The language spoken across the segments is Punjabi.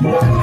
Yeah.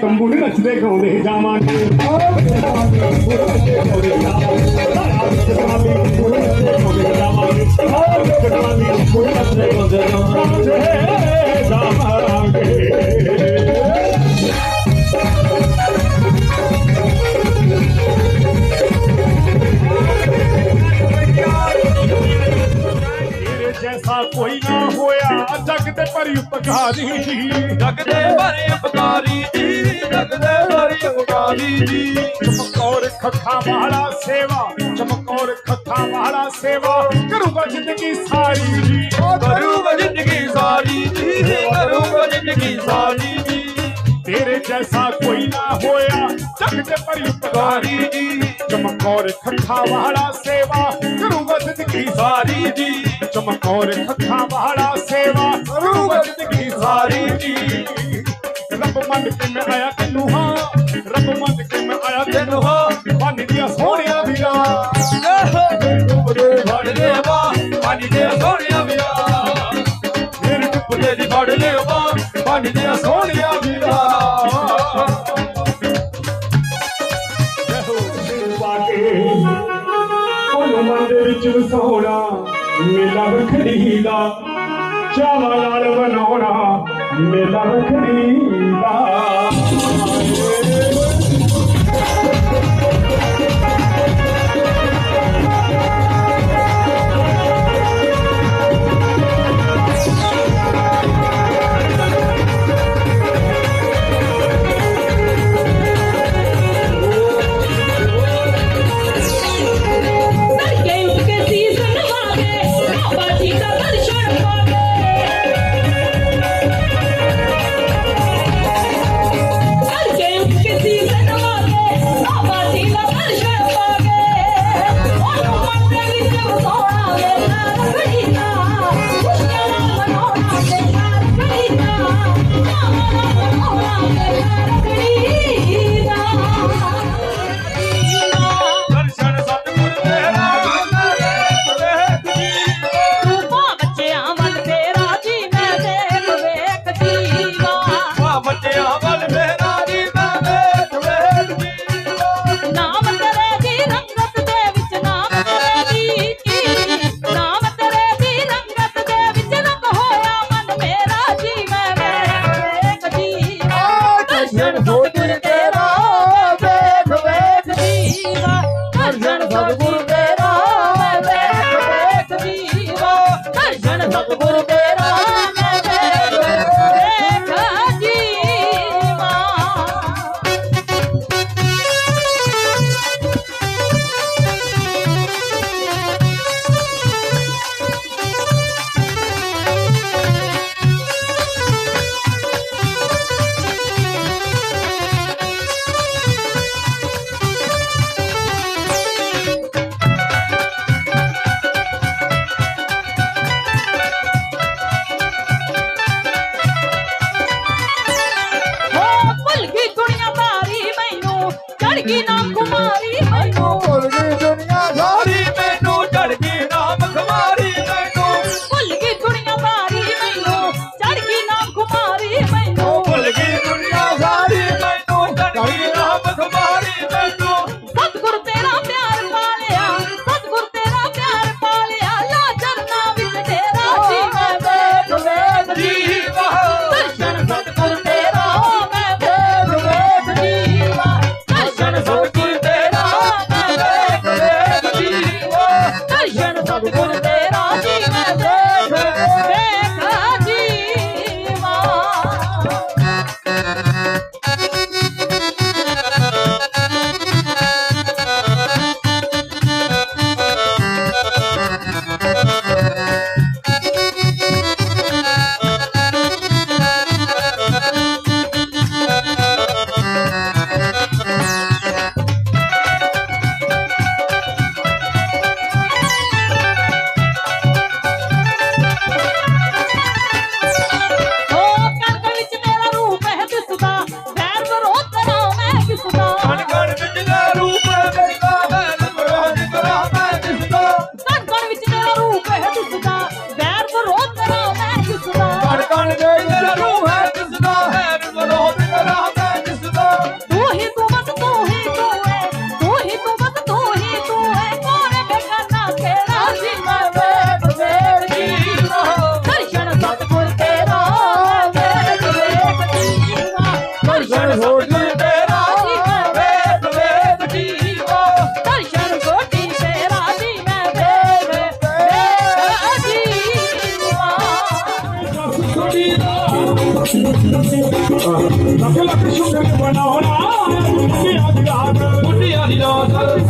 ਤੰਬੂ ਨੀ ਨੱਚਦੇ ਗਾਉਂਦੇ ਜਾਵਾਂਗੇ। ਜੈਸਾ ਕੋਈ ਨਾ ਹੋਇਆ ਜਗ ਤੇ ਭਰੀ ਉਪਕਾਰੀ ਜਗ ਖੱਥਾ ਵਾਲਾ ਸੇਵਾ ਚਮਕੌਰ ਖੱਥਾ ਵਾਲਾ ਸੇਵਾ ਕਰੂਗਾ ਜ਼ਿੰਦਗੀ ਸਾਰੀ ਜੀ ਕਰੂਗਾ ਜ਼ਿੰਦਗੀ ਸਾਰੀ ਜੀ ਕਰੂਗਾ ਜ਼ਿੰਦਗੀ ਸਾਰੀ ਜੀ ਤੇਰੇ ਜੈਸਾ ਕੋਈ ਨਾ ਹੋਇਆ ਜਗ ਤੇ ਪਰੀ ਉਪਕਾਰੀ ਜੀ ਚਮਕੌਰ ਖੱਥਾ ਵਾਲਾ ਸੇਵਾ ਕਰੂਗਾ ਜ਼ਿੰਦਗੀ ਸਾਰੀ ਜੀ ਚਮਕੌਰ ਖੱਥਾ ਵਾਲਾ ਸੇਵਾ ਕਰੂਗਾ ਜ਼ਿੰਦਗੀ ਸਾਰੀ ਜੀ ਰੱਬ ਮੰਨ ਕੇ ਮੈਂ ਆਇਆ ਤੈਨੂੰ ਹਾਂ ਦੇ ਸੋਹਣਿਆ ਵੀਰਾ। ਮੇਰੇ ਟੁੱਪਦੇ ਫੜ ਲੈ ਬਾ ਪੰਜ ਦੇ ਸੋਹਣਿਆ ਵੀਰਾ। ਮੇਰੇ ਟੁੱਪਦੇ ਦੀ ਫੜ ਲੈ ਬਾ ਪੰਜ ਦੇ ਸੋਹਣਿਆ ਵੀਰਾ। ਮਨ ਦੇ ਵਿੱਚ ਵਸਾਉਣਾ, ਮੇਲਾ ਰਖੜੀ ਦਾ, ਚਾਵਾ ਨਾਲ ਬਣਾਉਣਾ ਮੇਲਾ ਰਖੜੀ ਦਾ। Guru ਅਗਲਾ ਕਿਸ਼ੂ ਕਰੇ ਬਣਾਉਣਾ ਮੁੰਡਿਆ ਦੀ ਰਾਤ ਮੁੰਡਿਆ ਦੀ ਰਾਤ।